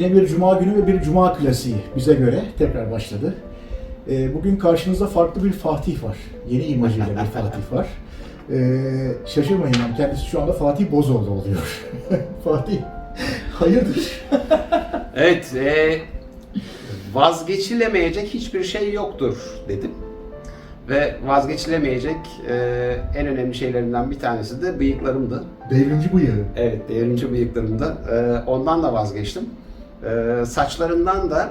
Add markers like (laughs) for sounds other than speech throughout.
Yine bir cuma günü ve bir cuma klasiği bize göre tekrar başladı. Ee, Bugün karşınızda farklı bir Fatih var. Yeni imajıyla bir Fatih var. Ee, şaşırmayın yani kendisi şu anda Fatih Bozoğlu oluyor. (laughs) Fatih, hayırdır? (laughs) Evet, e, vazgeçilemeyecek hiçbir şey yoktur dedim. Ve vazgeçilemeyecek e, en önemli şeylerimden bir tanesi de bıyıklarımdı. Devrimci bıyığı. Evet, devrimci bıyıklarımdı. E, ondan da vazgeçtim. E, saçlarımdan da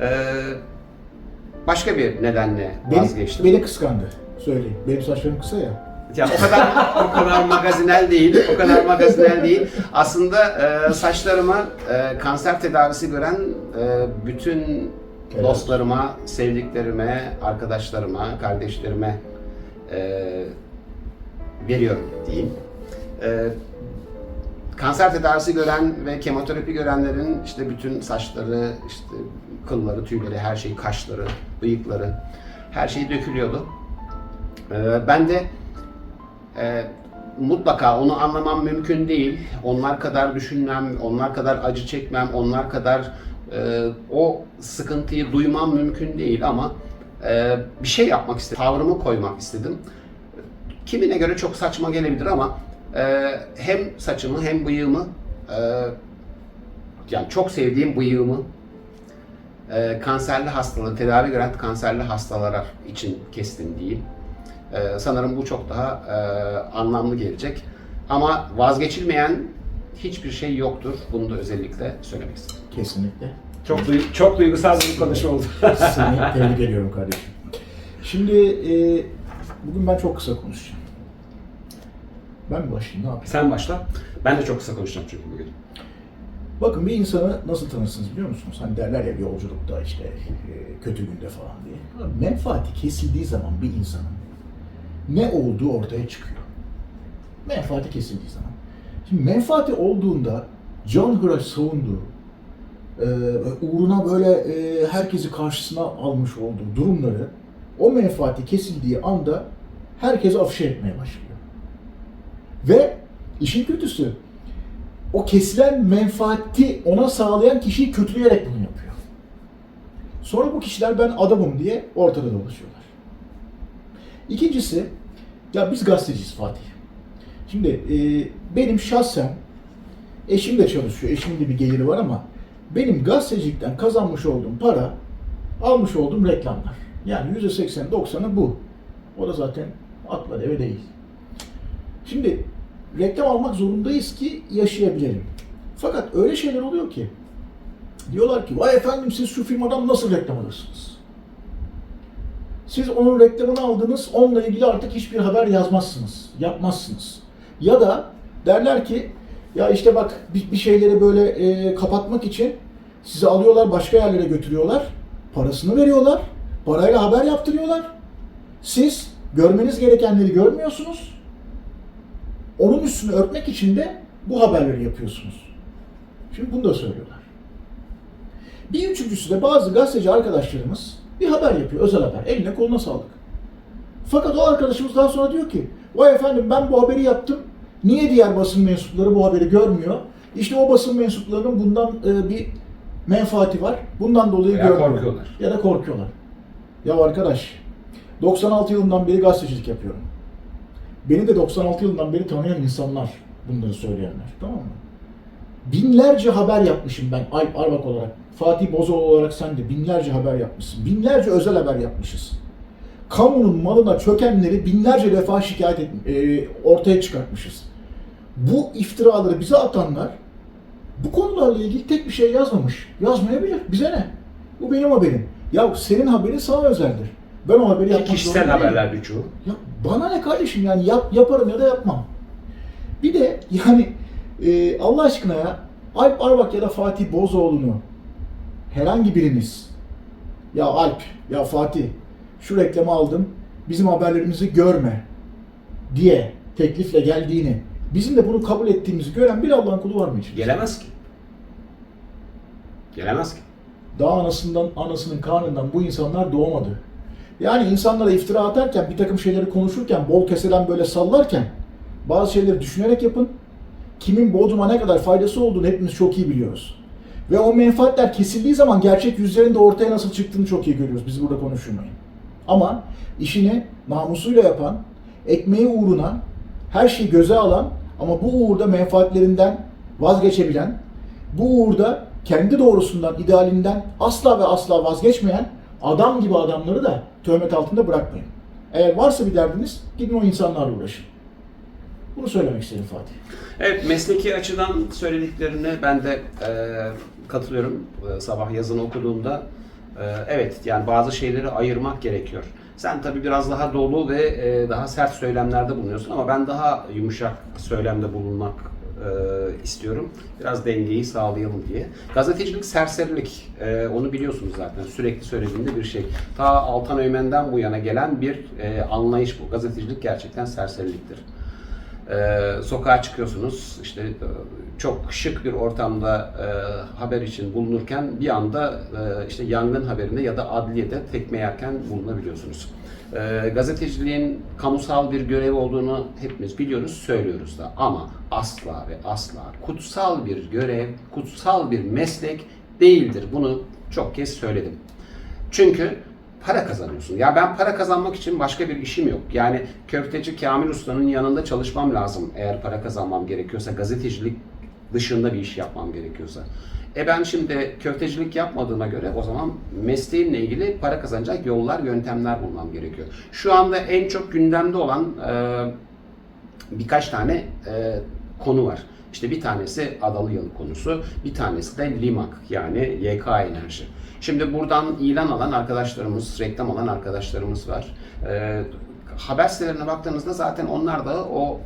e, başka bir nedenle Beni, vazgeçtim. beni kıskandı. Söyleyeyim. Benim saçlarım kısa ya. Ya o kadar o kadar magazinel değil, o kadar magazinel değil. Aslında e, saçlarıma e, kanser tedavisi gören e, bütün Evet. dostlarıma, sevdiklerime, arkadaşlarıma, kardeşlerime e, veriyorum diyeyim. E, kanser tedavisi gören ve kemoterapi görenlerin işte bütün saçları, işte kılları, tüyleri, her şey, kaşları, bıyıkları, her şey dökülüyordu. E, ben de e, mutlaka onu anlamam mümkün değil. Onlar kadar düşünmem, onlar kadar acı çekmem, onlar kadar e, o sıkıntıyı duymam mümkün değil ama e, bir şey yapmak istedim. Tavrımı koymak istedim. Kimine göre çok saçma gelebilir ama e, hem saçımı hem bıyığımı e, yani çok sevdiğim bıyığımı e, kanserli hastalığı, tedavi gören kanserli hastalara için kestim diyeyim. Ee, sanırım bu çok daha e, anlamlı gelecek. Ama vazgeçilmeyen hiçbir şey yoktur. Bunu da özellikle söylemek istedim. Kesinlikle. Çok duy- çok duygusal bir konuşma oldu. Seni tebrik ediyorum kardeşim. Şimdi e, bugün ben çok kısa konuşacağım. Ben bir başlayayım ne yapayım? Sen başla. Ben de çok kısa konuşacağım çünkü bugün. Bakın bir insanı nasıl tanırsınız biliyor musunuz? Hani derler ya yolculukta işte e, kötü günde falan diye. Menfaati kesildiği zaman bir insanın ne olduğu ortaya çıkıyor. Menfaati kesildiği zaman. Şimdi menfaati olduğunda can hıraş savunduğu, e, uğruna böyle e, herkesi karşısına almış olduğu durumları o menfaati kesildiği anda herkes afişe etmeye başlıyor. Ve işin kötüsü o kesilen menfaati ona sağlayan kişiyi kötüleyerek bunu yapıyor. Sonra bu kişiler ben adamım diye ortada dolaşıyorlar. İkincisi, ya biz gazeteciyiz Fatih. Şimdi e, benim şahsen, eşim de çalışıyor, eşimin de bir geliri var ama benim gazetecilikten kazanmış olduğum para, almış olduğum reklamlar. Yani %80-90'ı bu. O da zaten atla deve değil. Şimdi reklam almak zorundayız ki yaşayabilelim. Fakat öyle şeyler oluyor ki diyorlar ki vay efendim siz şu firmadan nasıl reklam alırsınız? Siz onun reklamını aldınız, onunla ilgili artık hiçbir haber yazmazsınız, yapmazsınız. Ya da derler ki ya işte bak bir, bir şeyleri böyle e, kapatmak için sizi alıyorlar başka yerlere götürüyorlar, parasını veriyorlar, parayla haber yaptırıyorlar. Siz görmeniz gerekenleri görmüyorsunuz, üstünü örtmek için de bu haberleri yapıyorsunuz. Şimdi bunu da söylüyorlar. Bir üçüncüsü de bazı gazeteci arkadaşlarımız bir haber yapıyor, özel haber. Eline koluna sağlık. Fakat o arkadaşımız daha sonra diyor ki, vay efendim ben bu haberi yaptım, niye diğer basın mensupları bu haberi görmüyor? İşte o basın mensuplarının bundan e, bir menfaati var, bundan dolayı Veya görmüyor. korkuyorlar. Ya da korkuyorlar. Ya arkadaş, 96 yılından beri gazetecilik yapıyorum. Beni de 96 yılından beri tanıyan insanlar bunları söyleyenler. Tamam mı? Binlerce haber yapmışım ben Alp Arbak olarak. Fatih Bozoğlu olarak sen de binlerce haber yapmışsın. Binlerce özel haber yapmışız. Kamunun malına çökenleri binlerce defa şikayet et, e, ortaya çıkartmışız. Bu iftiraları bize atanlar bu konularla ilgili tek bir şey yazmamış. Yazmayabilir. Bize ne? Bu benim haberim. Ya senin haberin sana özeldir. Ben o haberi yapmak kişisel zorunda değilim. haberler birçoğu. Ya bana ne kardeşim yani yap, yaparım ya da yapmam. Bir de yani e, Allah aşkına ya Alp Arbak ya da Fatih Bozoğlu'nu herhangi biriniz ya Alp ya Fatih şu reklamı aldım bizim haberlerimizi görme diye teklifle geldiğini bizim de bunu kabul ettiğimizi gören bir Allah'ın kulu var mı için? Gelemez ki. Gelemez ki. Daha anasından, anasının karnından bu insanlar doğmadı. Yani insanlara iftira atarken, bir takım şeyleri konuşurken, bol keseden böyle sallarken bazı şeyleri düşünerek yapın. Kimin Bodrum'a ne kadar faydası olduğunu hepimiz çok iyi biliyoruz. Ve o menfaatler kesildiği zaman gerçek yüzlerin de ortaya nasıl çıktığını çok iyi görüyoruz. Biz burada konuşulmayın. Ama işini namusuyla yapan, ekmeği uğruna her şeyi göze alan ama bu uğurda menfaatlerinden vazgeçebilen, bu uğurda kendi doğrusundan, idealinden asla ve asla vazgeçmeyen adam gibi adamları da töhmet altında bırakmayın. Eğer varsa bir derdiniz gidin o insanlarla uğraşın. Bunu söylemek istedim Fatih. Evet, mesleki açıdan söylediklerine ben de e, katılıyorum. E, sabah yazını okuduğumda e, evet yani bazı şeyleri ayırmak gerekiyor. Sen tabii biraz daha dolu ve e, daha sert söylemlerde bulunuyorsun ama ben daha yumuşak söylemde bulunmak e, istiyorum. Biraz dengeyi sağlayalım diye. Gazetecilik serserilik. E, onu biliyorsunuz zaten. Sürekli söylediğimde bir şey. Ta Altan Öğmen'den bu yana gelen bir e, anlayış bu. Gazetecilik gerçekten serseriliktir. Ee, sokağa çıkıyorsunuz işte e, çok şık bir ortamda e, haber için bulunurken bir anda e, işte yangın haberinde ya da adliyede tekme yerken bulunabiliyorsunuz. E, gazeteciliğin kamusal bir görev olduğunu hepimiz biliyoruz, söylüyoruz da ama asla ve asla kutsal bir görev, kutsal bir meslek değildir. Bunu çok kez söyledim. Çünkü para kazanıyorsun. Ya ben para kazanmak için başka bir işim yok. Yani köfteci Kamil Usta'nın yanında çalışmam lazım eğer para kazanmam gerekiyorsa. Gazetecilik dışında bir iş yapmam gerekiyorsa. E ben şimdi köftecilik yapmadığıma göre o zaman mesleğimle ilgili para kazanacak yollar, yöntemler bulmam gerekiyor. Şu anda en çok gündemde olan e, birkaç tane e, konu var. İşte bir tanesi Adalı Yalı konusu, bir tanesi de Limak yani YK Enerji. Şimdi buradan ilan alan arkadaşlarımız, reklam alan arkadaşlarımız var. E, haber sitelerine baktığınızda zaten onlar da o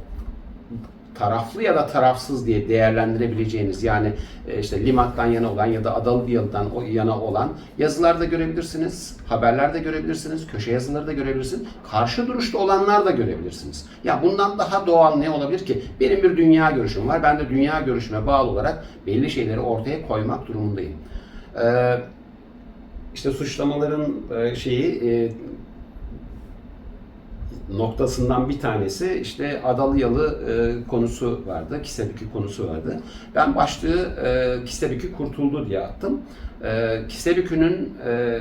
taraflı ya da tarafsız diye değerlendirebileceğiniz yani e, işte Limak'tan yana olan ya da Adalı Yalı'dan o yana olan yazılar da görebilirsiniz, haberler de görebilirsiniz, köşe yazıları da görebilirsiniz, karşı duruşta olanlar da görebilirsiniz. Ya bundan daha doğal ne olabilir ki? Benim bir dünya görüşüm var, ben de dünya görüşüme bağlı olarak belli şeyleri ortaya koymak durumundayım. Ee, işte suçlamaların e, şeyi e, noktasından bir tanesi işte Adalı Yalı e, konusu vardı, Kisebükü konusu vardı. Ben başlığı e, Kisebükü kurtuldu diye attım. E, Kisebükü'nün e,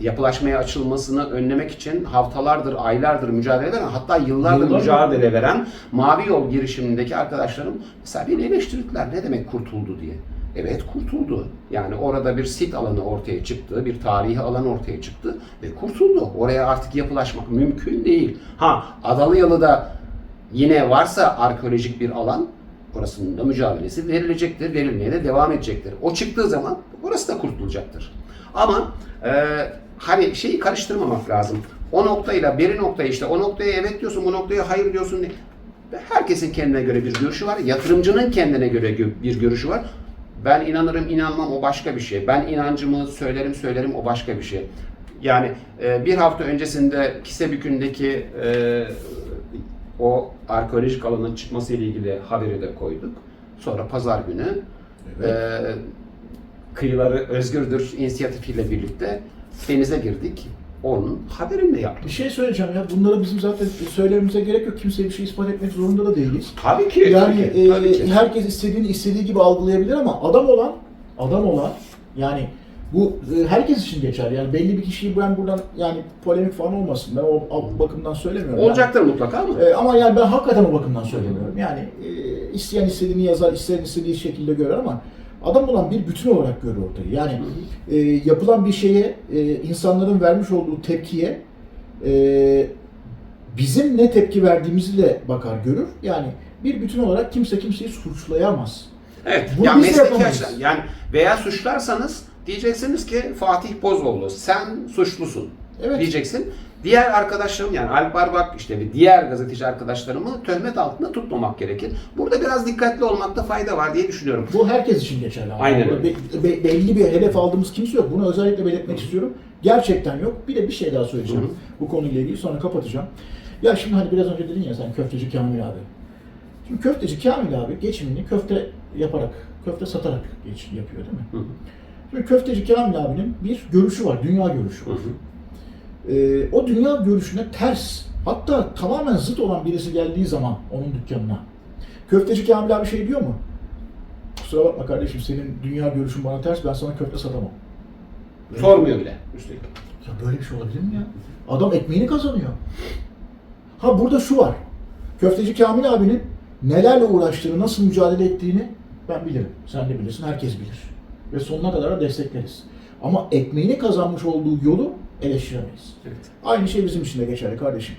yapılaşmaya açılmasını önlemek için haftalardır, aylardır mücadele veren, hatta yıllardır Yıllar- mücadele veren Mavi Yol girişimindeki arkadaşlarım mesela beni eleştirdiler ne demek kurtuldu diye. Evet kurtuldu. Yani orada bir sit alanı ortaya çıktı, bir tarihi alan ortaya çıktı ve kurtuldu. Oraya artık yapılaşmak mümkün değil. Ha Adalıyalı'da yine varsa arkeolojik bir alan orasının da mücadelesi verilecektir, verilmeye de devam edecektir. O çıktığı zaman orası da kurtulacaktır. Ama e, hani şeyi karıştırmamak lazım. O noktayla beri noktayı işte o noktaya evet diyorsun, bu noktaya hayır diyorsun. Herkesin kendine göre bir görüşü var. Yatırımcının kendine göre gö- bir görüşü var. Ben inanırım inanmam o başka bir şey. Ben inancımı söylerim söylerim o başka bir şey. Yani e, bir hafta öncesinde Kisebükü'ndeki e, o arkeolojik alanın çıkması ile ilgili haberi de koyduk. Sonra pazar günü Evet. e, kıyıları özgürdür inisiyatifiyle birlikte denize girdik. Onun haberini de yaptık. Bir şey söyleyeceğim ya. Bunları bizim zaten söylememize gerek yok. Kimseye bir şey ispat etmek zorunda da değiliz. Tabii ki. Yani tabii ki, tabii e, ki. herkes istediğini istediği gibi algılayabilir ama adam olan, adam olan yani bu e, herkes için geçer. Yani belli bir kişiyi ben buradan yani polemik falan olmasın. Ben o, bakımdan söylemiyorum. Yani. Olacaktır mutlaka ama. E, ama yani ben hakikaten o bakımdan söylemiyorum. Yani e, isteyen istediğini yazar, isteyen istediği şekilde görür ama adam olan bir bütün olarak görür ortayı. Yani e, yapılan bir şeye, e, insanların vermiş olduğu tepkiye e, bizim ne tepki verdiğimizi de bakar, görür. Yani bir bütün olarak kimse kimseyi suçlayamaz. Evet. Bunu ya biz de mesleki açıdan yani veya suçlarsanız diyeceksiniz ki Fatih Bozoğlu sen suçlusun. Evet. Diyeceksin. Diğer arkadaşlarım yani Alp Barbak işte ve diğer gazeteci arkadaşlarımı töhmet altında tutmamak gerekir. Burada biraz dikkatli olmakta fayda var diye düşünüyorum. Bu herkes için geçerli. ama. Aynen öyle. Be- be- belli bir hedef aldığımız kimse yok. Bunu özellikle belirtmek istiyorum. Gerçekten yok. Bir de bir şey daha söyleyeceğim bu konuyla ilgili. Sonra kapatacağım. Ya şimdi hani biraz önce dedin ya sen köfteci Kamil abi. Şimdi köfteci Kamil abi geçimini köfte yaparak, köfte satarak geç, yapıyor değil mi? Hı hı. Şimdi köfteci Kamil abinin bir görüşü var, dünya görüşü Hı var. hı. Ee, o dünya görüşüne ters, hatta tamamen zıt olan birisi geldiği zaman onun dükkanına, köfteci Kamil abi şey diyor mu? kusura bakma kardeşim senin dünya görüşün bana ters ben sana köfte satamam. Sormuyor bile üstelik. Ya böyle bir şey olabilir mi ya? Adam ekmeğini kazanıyor. Ha burada şu var. Köfteci Kamil abinin nelerle uğraştığını, nasıl mücadele ettiğini ben bilirim. Sen de bilirsin, herkes bilir. Ve sonuna kadar da destekleriz. Ama ekmeğini kazanmış olduğu yolu eleştiremeyiz. Evet. Aynı şey bizim için de geçerli kardeşim.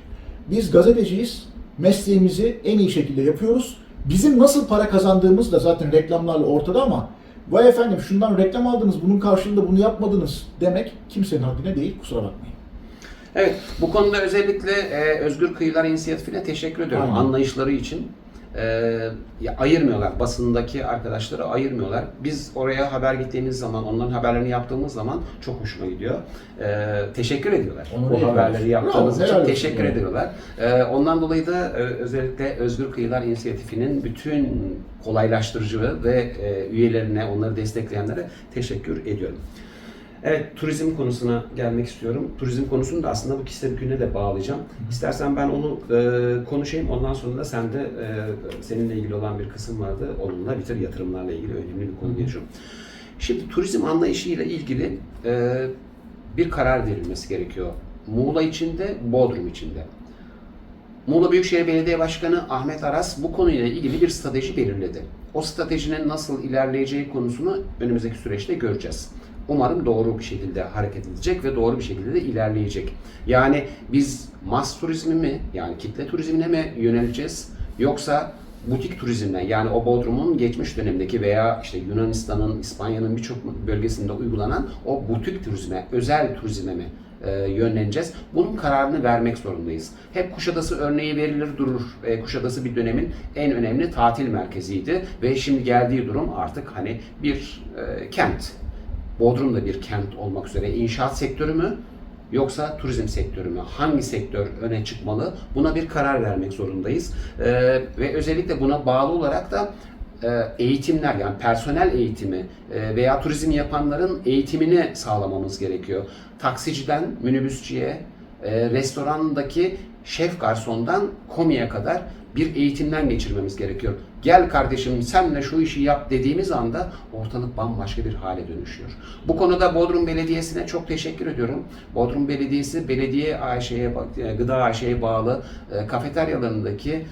Biz gazeteciyiz. Mesleğimizi en iyi şekilde yapıyoruz. Bizim nasıl para kazandığımız da zaten reklamlarla ortada ama vay efendim şundan reklam aldınız, bunun karşılığında bunu yapmadınız demek kimsenin haddine değil, kusura bakmayın. Evet, bu konuda özellikle e, Özgür Kıyılar İnisiyatifine teşekkür ediyorum Aynen. anlayışları için. E, ya ayırmıyorlar, basındaki arkadaşları ayırmıyorlar. Biz oraya haber gittiğimiz zaman, onların haberlerini yaptığımız zaman çok hoşuma gidiyor. E, teşekkür ediyorlar. Onur bu haberleri yaptığımız Bravo, için teşekkür yani. ediyorlar. E, ondan dolayı da e, özellikle Özgür Kıyılar İnisiyatifinin bütün kolaylaştırıcı ve e, üyelerine, onları destekleyenlere teşekkür ediyorum. Evet, turizm konusuna gelmek istiyorum. Turizm konusunu da aslında bu kişisel güne de bağlayacağım. İstersen ben onu e, konuşayım, ondan sonra da sen de e, seninle ilgili olan bir kısım vardı. Onunla bitir yatırımlarla ilgili önemli bir konu geçiyorum. Şimdi turizm anlayışıyla ilgili e, bir karar verilmesi gerekiyor. Muğla içinde, Bodrum içinde. Muğla Büyükşehir Belediye Başkanı Ahmet Aras bu konuyla ilgili bir strateji belirledi. O stratejinin nasıl ilerleyeceği konusunu önümüzdeki süreçte göreceğiz. Umarım doğru bir şekilde hareket edecek ve doğru bir şekilde de ilerleyecek. Yani biz mas turizmi mi yani kitle turizmine mi yöneleceğiz yoksa butik turizmine yani o Bodrum'un geçmiş dönemdeki veya işte Yunanistan'ın, İspanya'nın birçok bölgesinde uygulanan o butik turizme, özel turizme mi e, yönleneceğiz. Bunun kararını vermek zorundayız. Hep Kuşadası örneği verilir durur. E, Kuşadası bir dönemin en önemli tatil merkeziydi ve şimdi geldiği durum artık hani bir e, kent. Bodrum da bir kent olmak üzere inşaat sektörü mü yoksa turizm sektörü mü? Hangi sektör öne çıkmalı? Buna bir karar vermek zorundayız. E, ve özellikle buna bağlı olarak da e, eğitimler yani personel eğitimi e, veya turizm yapanların eğitimini sağlamamız gerekiyor. Taksiciden minibüsçüye, e, restorandaki şef garsondan komiye kadar bir eğitimden geçirmemiz gerekiyor. Gel kardeşim senle şu işi yap dediğimiz anda ortalık bambaşka bir hale dönüşüyor. Bu konuda Bodrum Belediyesi'ne çok teşekkür ediyorum. Bodrum Belediyesi belediye AŞ'ye, e, gıda AŞ'ye bağlı e, kafeteryalarındaki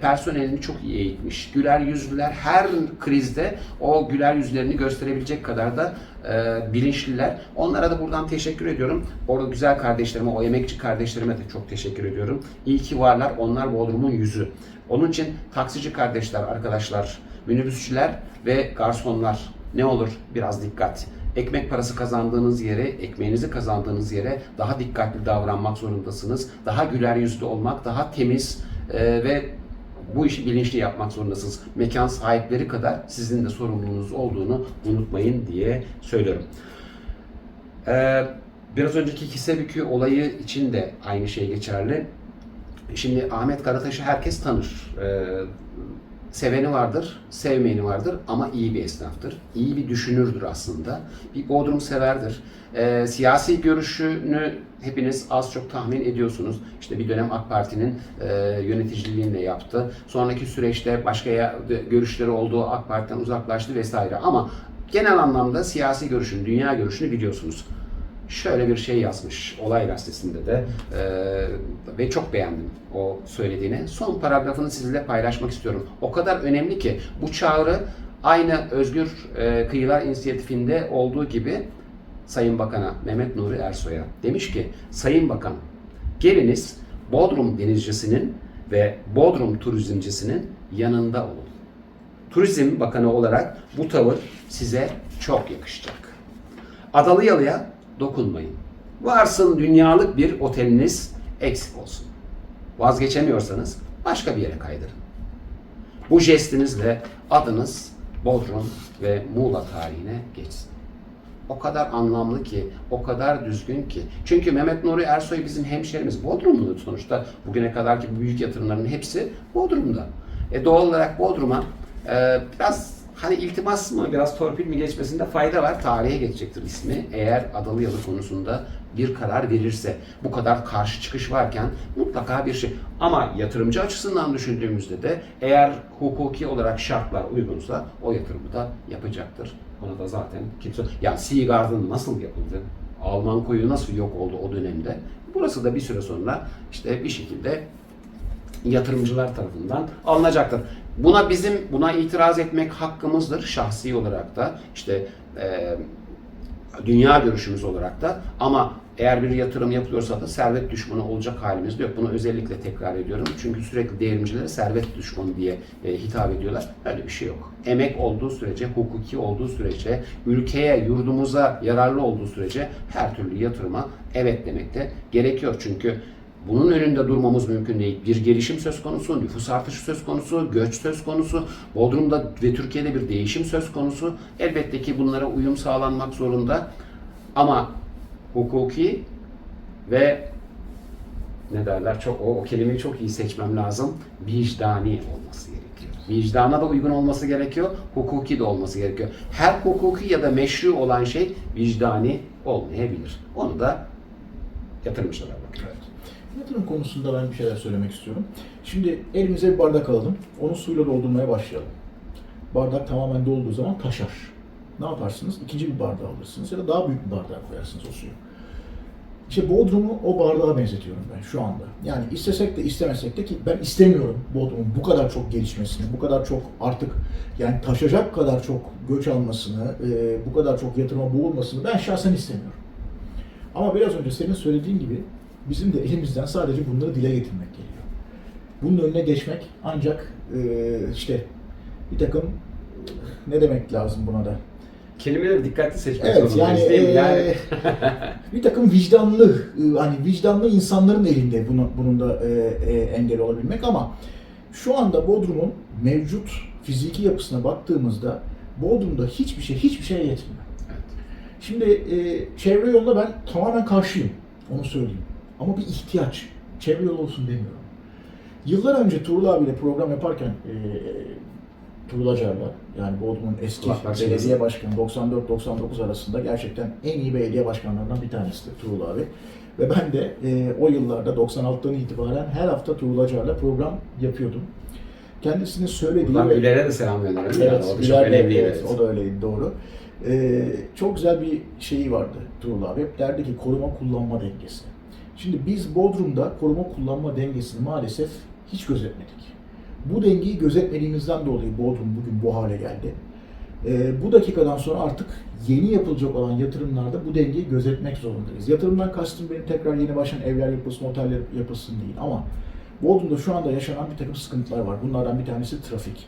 personelini çok iyi eğitmiş. Güler yüzlüler her krizde o güler yüzlerini gösterebilecek kadar da e, bilinçliler. Onlara da buradan teşekkür ediyorum. Orada güzel kardeşlerime, o emekçi kardeşlerime de çok teşekkür ediyorum. İyi ki varlar. Onlar Bodrum'un yüzü. Onun için taksici kardeşler, arkadaşlar, minibüsçüler ve garsonlar ne olur biraz dikkat. Ekmek parası kazandığınız yere, ekmeğinizi kazandığınız yere daha dikkatli davranmak zorundasınız. Daha güler yüzlü olmak, daha temiz e, ve bu işi bilinçli yapmak zorundasınız. Mekan sahipleri kadar sizin de sorumluluğunuz olduğunu unutmayın diye söylüyorum. Ee, biraz önceki Kisebükü olayı için de aynı şey geçerli. Şimdi Ahmet Karataş'ı herkes tanır. Ee, seveni vardır, sevmeyeni vardır ama iyi bir esnaftır. İyi bir düşünürdür aslında. Bir Bodrum severdir. Ee, siyasi görüşünü hepiniz az çok tahmin ediyorsunuz. İşte bir dönem AK Parti'nin e, yöneticiliğini yaptı. Sonraki süreçte başka görüşleri olduğu AK Parti'den uzaklaştı vesaire. Ama genel anlamda siyasi görüşünü, dünya görüşünü biliyorsunuz şöyle bir şey yazmış Olay Gazetesi'nde de Ee, ve çok beğendim o söylediğini. Son paragrafını sizinle paylaşmak istiyorum. O kadar önemli ki bu çağrı aynı Özgür e, Kıyılar İnisiyatifi'nde olduğu gibi Sayın Bakan'a Mehmet Nuri Ersoy'a demiş ki Sayın Bakan geliniz Bodrum denizcisinin ve Bodrum turizmcisinin yanında olun. Turizm Bakanı olarak bu tavır size çok yakışacak. Adalıyalı'ya dokunmayın. Varsın dünyalık bir oteliniz eksik olsun. Vazgeçemiyorsanız başka bir yere kaydırın. Bu jestinizle adınız Bodrum ve Muğla tarihine geçsin. O kadar anlamlı ki, o kadar düzgün ki. Çünkü Mehmet Nuri Ersoy bizim hemşerimiz. Bodrumlu sonuçta. Bugüne kadarki büyük yatırımların hepsi Bodrum'da. E doğal olarak Bodrum'a e, biraz hani iltimas mı, biraz torpil mi geçmesinde fayda var. Tarihe geçecektir ismi. Eğer Adalıyalı konusunda bir karar verirse, bu kadar karşı çıkış varken mutlaka bir şey. Ama yatırımcı açısından düşündüğümüzde de eğer hukuki olarak şartlar uygunsa o yatırımı da yapacaktır. Ona da zaten kimse... Yani Sea Garden nasıl yapıldı? Alman koyu nasıl yok oldu o dönemde? Burası da bir süre sonra işte bir şekilde yatırımcılar tarafından alınacaktır. Buna bizim buna itiraz etmek hakkımızdır şahsi olarak da işte e, dünya görüşümüz olarak da ama eğer bir yatırım yapılıyorsa da servet düşmanı olacak halimiz de yok. Bunu özellikle tekrar ediyorum. Çünkü sürekli devrimcilere servet düşmanı diye e, hitap ediyorlar. Öyle bir şey yok. Emek olduğu sürece, hukuki olduğu sürece, ülkeye, yurdumuza yararlı olduğu sürece her türlü yatırıma evet demek de gerekiyor. Çünkü bunun önünde durmamız mümkün değil. Bir gelişim söz konusu, nüfus artışı söz konusu, göç söz konusu, Bodrum'da ve Türkiye'de bir değişim söz konusu. Elbette ki bunlara uyum sağlanmak zorunda. Ama hukuki ve ne derler çok o, o kelimeyi çok iyi seçmem lazım. Vicdani olması gerekiyor. Vicdana da uygun olması gerekiyor, hukuki de olması gerekiyor. Her hukuki ya da meşru olan şey vicdani olmayabilir. Onu da yatırımcılara. Yatırım konusunda ben bir şeyler söylemek istiyorum. Şimdi elimize bir bardak alalım. Onu suyla doldurmaya başlayalım. Bardak tamamen dolduğu zaman taşar. Ne yaparsınız? İkinci bir bardağı alırsınız ya da daha büyük bir bardağa koyarsınız o suyu. İşte Bodrum'u o bardağa benzetiyorum ben şu anda. Yani istesek de istemesek de ki ben istemiyorum Bodrum'un bu kadar çok gelişmesini, bu kadar çok artık yani taşacak kadar çok göç almasını, e, bu kadar çok yatırıma boğulmasını ben şahsen istemiyorum. Ama biraz önce senin söylediğin gibi bizim de elimizden sadece bunları dile getirmek geliyor. Bunun önüne geçmek ancak e, işte bir takım ne demek lazım buna da? Kelimeleri dikkatli seçmek Evet yani, zorundayız değil mi? e, Yani (laughs) bir takım vicdanlı e, hani vicdanlı insanların elinde bunu, bunun da e, e, engel olabilmek ama şu anda Bodrum'un mevcut fiziki yapısına baktığımızda Bodrum'da hiçbir şey hiçbir şeye yetmiyor. Evet. Şimdi e, çevre yoluna ben tamamen karşıyım. Onu söyleyeyim. Ama bir ihtiyaç. Çevre yolu olsun demiyorum. Yıllar önce Tuğrul abiyle program yaparken e, Tuğrul Acar'la yani Bodrum'un eski Kulaklar belediye başkanı 94-99 arasında gerçekten en iyi belediye başkanlarından bir tanesidir Tuğrul abi. Ve ben de e, o yıllarda 96'dan itibaren her hafta Tuğrul Acar'la program yapıyordum. Kendisinin söylediği buradan ve- Güler'e de selam gönderelim. Evet, yani. O çok önemli. evet, o da öyleydi doğru. Ee, çok güzel bir şeyi vardı Tuğrul abi. Hep derdi ki koruma kullanma dengesi. Şimdi biz Bodrum'da koruma kullanma dengesini maalesef hiç gözetmedik. Bu dengeyi gözetmediğimizden dolayı Bodrum bugün bu hale geldi. Ee, bu dakikadan sonra artık yeni yapılacak olan yatırımlarda bu dengeyi gözetmek zorundayız. Yatırımdan kastım benim tekrar yeni başlayan evler yapılsın, oteller yapılsın değil ama Bodrum'da şu anda yaşanan bir takım sıkıntılar var. Bunlardan bir tanesi trafik.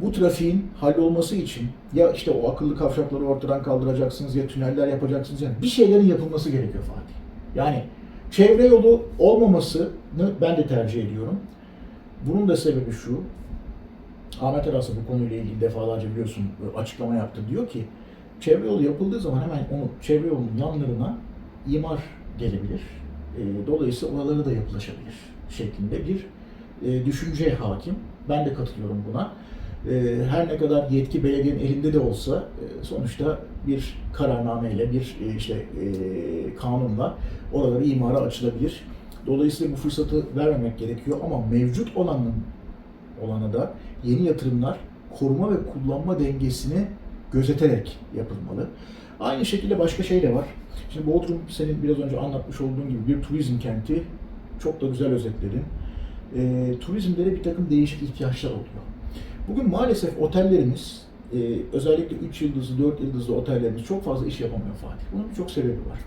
Bu trafiğin hallolması için ya işte o akıllı kavşakları ortadan kaldıracaksınız ya tüneller yapacaksınız. Yani bir şeylerin yapılması gerekiyor Fatih. Yani çevre yolu olmamasını ben de tercih ediyorum. Bunun da sebebi şu. Ahmet Aras'a bu konuyla ilgili defalarca biliyorsun açıklama yaptı. Diyor ki çevre yolu yapıldığı zaman hemen onu çevre yolunun yanlarına imar gelebilir. E, dolayısıyla oraları da yapılaşabilir şeklinde bir e, düşünce hakim. Ben de katılıyorum buna. E, her ne kadar yetki belediyenin elinde de olsa e, sonuçta bir kararnameyle, bir e, işte e, kanunla oraları imara açılabilir. Dolayısıyla bu fırsatı vermemek gerekiyor ama mevcut olanın olanı da yeni yatırımlar koruma ve kullanma dengesini gözeterek yapılmalı. Aynı şekilde başka şey de var. Şimdi Bodrum senin biraz önce anlatmış olduğun gibi bir turizm kenti. Çok da güzel özetledin. E, turizmde de bir takım değişik ihtiyaçlar oluyor. Bugün maalesef otellerimiz, e, özellikle 3 yıldızlı, 4 yıldızlı otellerimiz çok fazla iş yapamıyor Fatih. Bunun birçok sebebi var.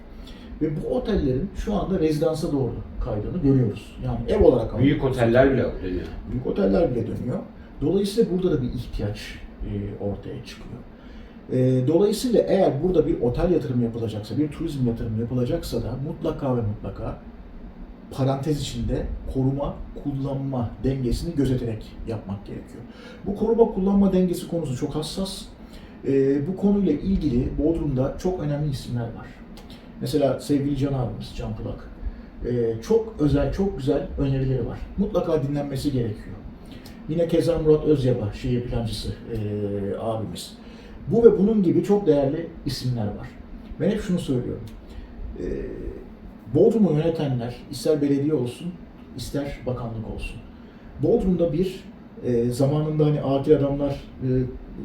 Ve bu otellerin şu anda rezidansa doğru kaydığını görüyoruz. Yani ev olarak Büyük oteller bile dönüyor. Büyük oteller bile dönüyor. Dolayısıyla burada da bir ihtiyaç e, ortaya çıkıyor. E, dolayısıyla eğer burada bir otel yatırımı yapılacaksa, bir turizm yatırımı yapılacaksa da mutlaka ve mutlaka parantez içinde koruma kullanma dengesini gözeterek yapmak gerekiyor. Bu koruma kullanma dengesi konusu çok hassas. E, bu konuyla ilgili Bodrum'da çok önemli isimler var. Mesela sevgili Can abimiz, Can Kulak. E, çok özel, çok güzel önerileri var. Mutlaka dinlenmesi gerekiyor. Yine keza Murat Özyaba, şehir plancısı e, abimiz. Bu ve bunun gibi çok değerli isimler var. Ben hep şunu söylüyorum. Ee, Bodrum'u yönetenler ister belediye olsun ister bakanlık olsun. Bodrum'da bir e, zamanında hani akil adamlar e,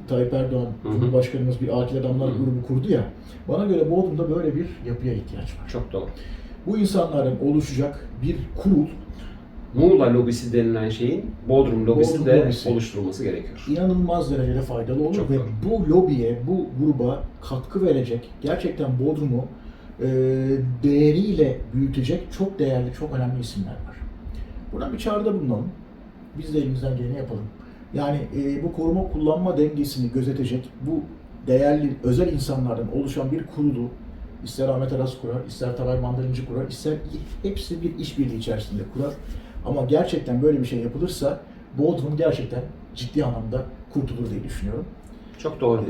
Tayyip Erdoğan Hı hı. Cumhurbaşkanımız bir akil adamlar Hı hı. grubu kurdu ya. Bana göre Bodrum'da böyle bir yapıya ihtiyaç var. Çok doğru. Bu insanların oluşacak bir kurul Muğla lobisi denilen şeyin Bodrum lobisi Bodrum de lobisi. oluşturulması gerekiyor. inanılmaz derecede faydalı olur Çok ve doğru. bu lobiye, bu gruba katkı verecek, gerçekten Bodrum'u e, değeriyle büyütecek çok değerli, çok önemli isimler var. Buradan bir çağrıda bulunalım. Biz de elimizden geleni yapalım. Yani e, bu koruma kullanma dengesini gözetecek bu değerli özel insanlardan oluşan bir kurulu ister Ahmet Aras kurar, ister Taray Mandalincı kurar, ister hepsi bir işbirliği içerisinde kurar. Ama gerçekten böyle bir şey yapılırsa Bodrum gerçekten ciddi anlamda kurtulur diye düşünüyorum. Çok doğru.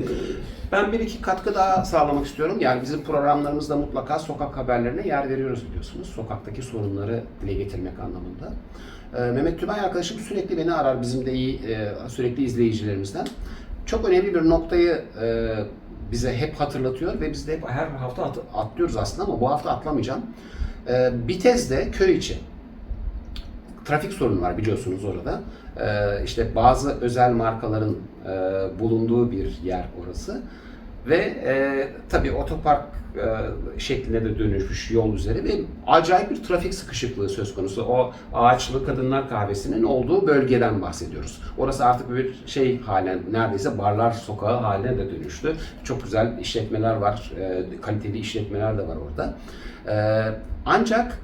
Ben bir iki katkı daha sağlamak istiyorum. Yani bizim programlarımızda mutlaka sokak haberlerine yer veriyoruz biliyorsunuz. Sokaktaki sorunları dile getirmek anlamında. Ee, Mehmet Tümay arkadaşım sürekli beni arar bizim de iyi e, sürekli izleyicilerimizden. Çok önemli bir noktayı e, bize hep hatırlatıyor ve biz de hep her hafta at- atlıyoruz aslında ama bu hafta atlamayacağım. Ee, Bitez'de köy içi trafik sorunu var biliyorsunuz orada. Ee, işte bazı özel markaların e, bulunduğu bir yer orası. Ve e, tabii otopark e, şeklinde de dönüşmüş yol üzeri ve acayip bir trafik sıkışıklığı söz konusu. O ağaçlı kadınlar kahvesinin olduğu bölgeden bahsediyoruz. Orası artık bir şey halen neredeyse barlar sokağı haline de dönüştü. Çok güzel işletmeler var, e, kaliteli işletmeler de var orada. E, ancak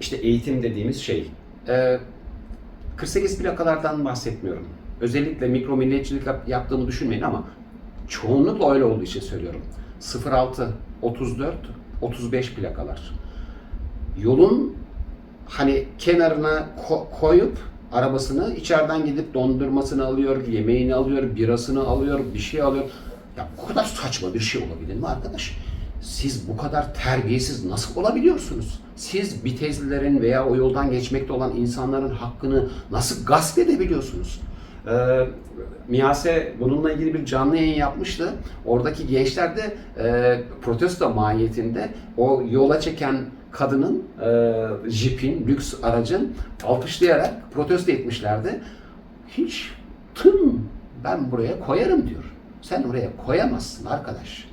işte eğitim dediğimiz şey. E, 48 plakalardan bahsetmiyorum. Özellikle mikro milliyetçilik yap- yaptığımı düşünmeyin ama çoğunlukla öyle olduğu için söylüyorum. 06, 34, 35 plakalar. Yolun hani kenarına ko- koyup arabasını içeriden gidip dondurmasını alıyor, yemeğini alıyor, birasını alıyor, bir şey alıyor. Ya bu kadar saçma bir şey olabilir mi arkadaş? Siz bu kadar terbiyesiz nasıl olabiliyorsunuz? Siz Bitezlilerin veya o yoldan geçmekte olan insanların hakkını nasıl gasp edebiliyorsunuz? Ee, Miyase bununla ilgili bir canlı yayın yapmıştı. Oradaki gençler de e, protesto mahiyetinde o yola çeken kadının, e, jipin, lüks aracın alkışlayarak protesto etmişlerdi. Hiç tım ben buraya koyarım diyor. Sen oraya koyamazsın arkadaş.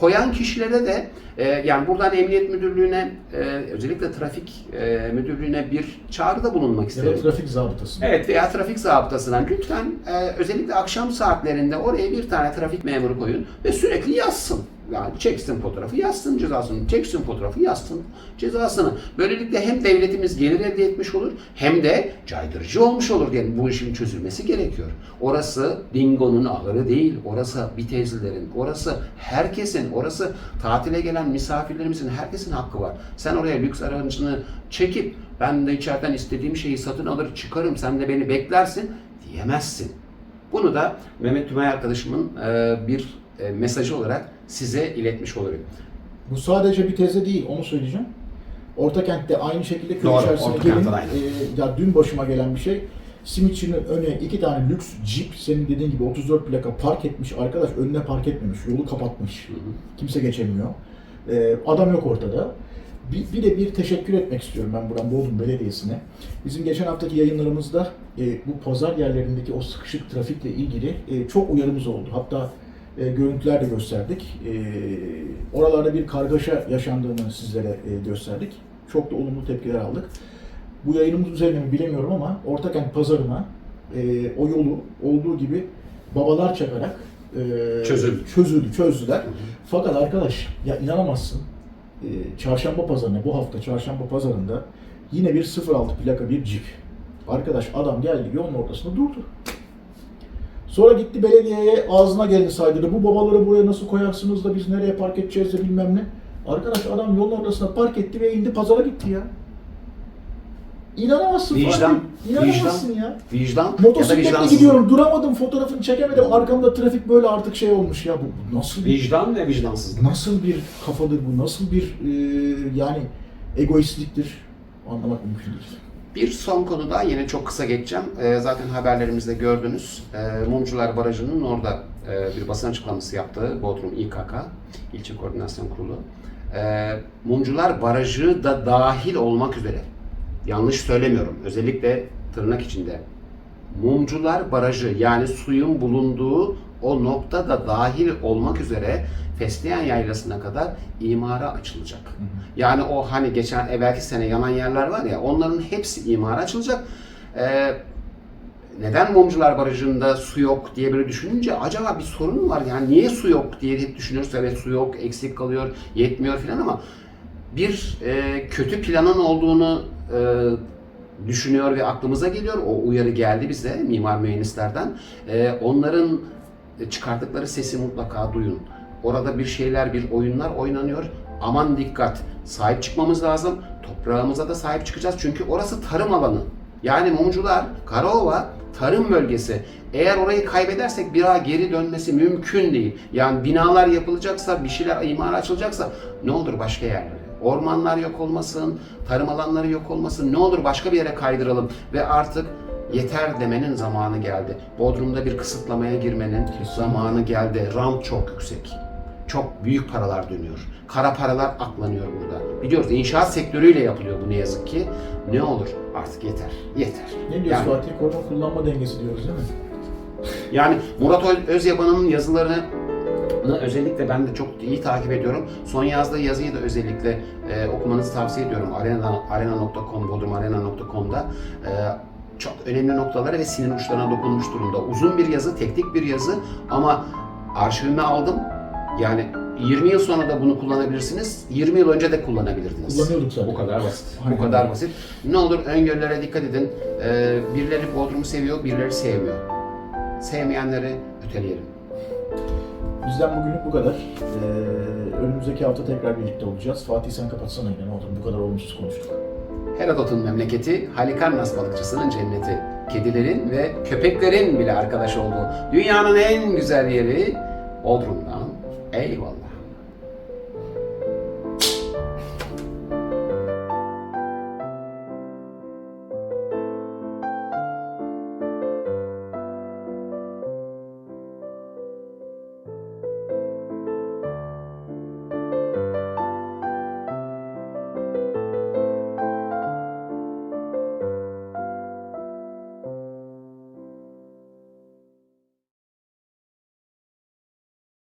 Koyan kişilere de e, yani buradan Emniyet Müdürlüğü'ne e, özellikle trafik e, müdürlüğüne bir çağrıda bulunmak Ya isterim. da trafik zabıtası. Evet veya trafik zabıtasına lütfen e, özellikle akşam saatlerinde oraya bir tane trafik memuru koyun ve sürekli yazsın. Yani çeksin fotoğrafı, yazsın cezasını, çeksin fotoğrafı, yazsın cezasını. Böylelikle hem devletimiz gelir elde etmiş olur hem de caydırıcı olmuş olur diye bu işin çözülmesi gerekiyor. Orası Dingo'nun ahırı değil, orası Bitezlilerin, orası herkesin, orası tatile gelen misafirlerimizin herkesin hakkı var. Sen oraya lüks aracını çekip ben de içeriden istediğim şeyi satın alır çıkarım sen de beni beklersin diyemezsin. Bunu da Mehmet Tümay arkadaşımın bir mesajı olarak size iletmiş olurum. Bu sadece bir teze değil, onu söyleyeceğim. Ortakent'te aynı şekilde köy Doğru, içerisine gelin. e, ya dün başıma gelen bir şey. Simitçinin öne iki tane lüks jeep senin dediğin gibi 34 plaka park etmiş. Arkadaş önüne park etmemiş. Yolu kapatmış. Kimse geçemiyor. E, adam yok ortada. Bir, bir de bir teşekkür etmek istiyorum ben buradan Bodrum Belediyesi'ne. Bizim geçen haftaki yayınlarımızda e, bu pazar yerlerindeki o sıkışık trafikle ilgili e, çok uyarımız oldu. Hatta e, görüntüler de gösterdik. E, oralarda bir kargaşa yaşandığını sizlere e, gösterdik. Çok da olumlu tepkiler aldık. Bu yayınımız üzerine mi bilemiyorum ama Ortakent pazarına e, o yolu olduğu gibi babalar çakarak e, Çözüldü. çözüldü, çözdüler. Fakat arkadaş ya inanamazsın. E, çarşamba pazarına, bu hafta çarşamba pazarında yine bir 06 plaka bir cip. Arkadaş adam geldi yolun ortasında durdu. Sonra gitti belediyeye ağzına geldi saydırdı. Bu babaları buraya nasıl koyarsınız da biz nereye park edeceğiz de bilmem ne. Arkadaş adam yolun ortasına park etti ve indi pazara gitti ya. İnanamazsın Vicdan, Fatih. İnanamazsın ya. Vicdan ya da Motosikletle gidiyorum duramadım fotoğrafını çekemedim. Arkamda trafik böyle artık şey olmuş ya. Bu, bu nasıl bir Vicdan ve vicdansızlık. nasıl bir kafadır bu? Nasıl bir e, yani egoistliktir? Anlamak mümkün değil. Bir son konu daha yine çok kısa geçeceğim. Ee, zaten haberlerimizde gördünüz. Ee, Mumcular Barajı'nın orada e, bir basın açıklaması yaptı Bodrum İKK, İlçe Koordinasyon Kurulu. e, Mumcular Barajı da dahil olmak üzere. Yanlış söylemiyorum. Özellikle tırnak içinde. Mumcular Barajı yani suyun bulunduğu o nokta da dahil olmak üzere Fesleğen Yaylası'na kadar imara açılacak. Yani o hani geçen evvelki sene yanan yerler var ya onların hepsi imara açılacak. Ee, neden Mumcular Barajı'nda su yok diye böyle düşününce acaba bir sorun mu var? Yani niye su yok diye hep düşünüyoruz. Evet su yok, eksik kalıyor, yetmiyor filan ama bir e, kötü planın olduğunu e, düşünüyor ve aklımıza geliyor. O uyarı geldi bize mimar mühendislerden. E, onların çıkardıkları sesi mutlaka duyun. Orada bir şeyler, bir oyunlar oynanıyor. Aman dikkat, sahip çıkmamız lazım. Toprağımıza da sahip çıkacağız çünkü orası tarım alanı. Yani Mumcular, Karaova tarım bölgesi. Eğer orayı kaybedersek bir daha geri dönmesi mümkün değil. Yani binalar yapılacaksa, bir şeyler imara açılacaksa ne olur başka yerlere. Ormanlar yok olmasın, tarım alanları yok olmasın. Ne olur başka bir yere kaydıralım ve artık yeter demenin zamanı geldi. Bodrum'da bir kısıtlamaya girmenin zamanı geldi. Rant çok yüksek. Çok büyük paralar dönüyor. Kara paralar aklanıyor burada. Biliyoruz inşaat sektörüyle yapılıyor bu ne yazık ki. Ne olur artık yeter. Yeter. Ne diyoruz Yani- Fatih? Koruma kullanma dengesi diyoruz değil mi? Yani Murat Özyaban'ın yazılarını özellikle ben de çok iyi takip ediyorum. Son yazdığı yazıyı da özellikle e, okumanızı tavsiye ediyorum. Arena arena.com, bodrumarena.com'da e, çok önemli noktalara ve sinir uçlarına dokunmuş durumda. Uzun bir yazı, teknik bir yazı ama arşivime aldım. Yani 20 yıl sonra da bunu kullanabilirsiniz. 20 yıl önce de kullanabilirdiniz. Kullanıyorduk zaten. Bu kadar basit. Aynen. Bu kadar basit. Ne olur öngörülere dikkat edin. Ee, birileri Bodrum'u seviyor, birileri sevmiyor. Sevmeyenleri öteleyelim. Bizden bugünlük bu kadar. Ee, önümüzdeki hafta tekrar birlikte olacağız. Fatih sen kapatsana yine ne olur bu kadar olumsuz konuştuk. Herodot'un memleketi, Halikarnas balıkçısının cenneti. Kedilerin ve köpeklerin bile arkadaş olduğu dünyanın en güzel yeri Bodrum'dan. Eyvallah.